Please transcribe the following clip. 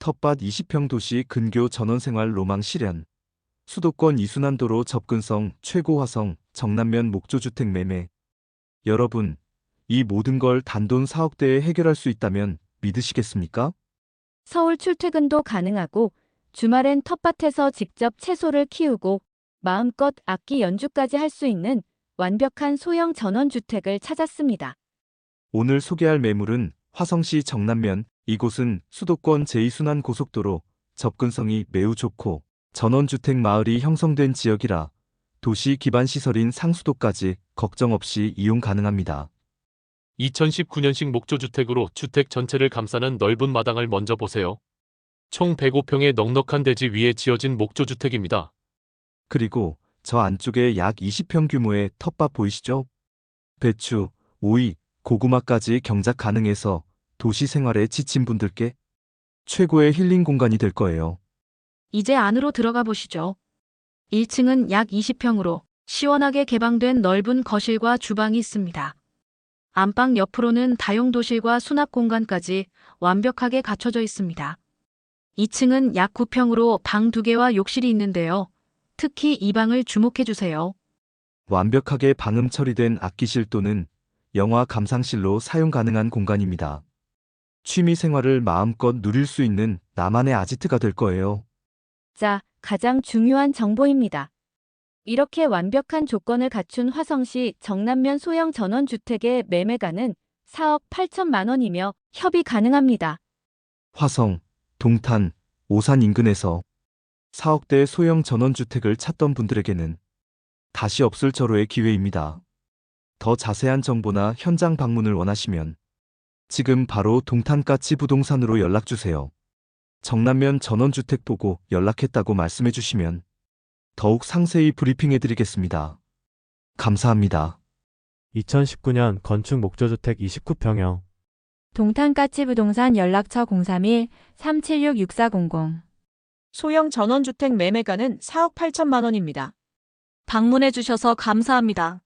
텃밭 20평 도시 근교 전원생활 로망 실현. 수도권 이순환도로 접근성 최고 화성 정남면 목조주택 매매. 여러분, 이 모든 걸 단돈 4억대에 해결할 수 있다면 믿으시겠습니까? 서울 출퇴근도 가능하고 주말엔 텃밭에서 직접 채소를 키우고 마음껏 악기 연주까지 할 수 있는 완벽한 소형 전원주택을 찾았습니다. 오늘 소개할 매물은 화성시 정남면, 이곳은 수도권 제2순환 고속도로, 접근성이 매우 좋고 전원주택 마을이 형성된 지역이라 도시 기반 시설인 상수도까지 걱정 없이 이용 가능합니다. 2019년식 목조주택으로 주택 전체를 감싸는 넓은 마당을 먼저 보세요. 총 105평의 넉넉한 대지 위에 지어진 목조주택입니다. 그리고 저 안쪽에 약 20평 규모의 텃밭 보이시죠? 배추, 오이, 고구마까지 경작 가능해서 도시 생활에 지친 분들께 최고의 힐링 공간이 될 거예요. 이제 안으로 들어가 보시죠. 1층은 약 20평으로 시원하게 개방된 넓은 거실과 주방이 있습니다. 안방 옆으로는 다용 도실과 수납 공간까지 완벽하게 갖춰져 있습니다. 2층은 약 9평으로 방 2개와 욕실이 있는데요. 특히 이 방을 주목해 주세요. 완벽하게 방음 처리된 악기실 또는 영화 감상실로 사용 가능한 공간입니다. 취미 생활을 마음껏 누릴 수 있는 나만의 아지트가 될 거예요. 자, 가장 중요한 정보입니다. 이렇게 완벽한 조건을 갖춘 화성시 정남면 소형 전원주택의 매매가는 4억 8천만 원이며 협의 가능합니다. 화성, 동탄, 오산 인근에서 4억대 소형 전원주택을 찾던 분들에게는 다시 없을 절호의 기회입니다. 더 자세한 정보나 현장 방문을 원하시면 지금 바로 동탄까치 부동산으로 연락주세요. 정남면 전원주택 보고 연락했다고 말씀해 주시면 더욱 상세히 브리핑해 드리겠습니다. 감사합니다. 2019년 건축 목조주택 29평형 동탄가치부동산 연락처 031-376-6400 소형 전원주택 매매가는 4억 8천만 원입니다. 방문해 주셔서 감사합니다.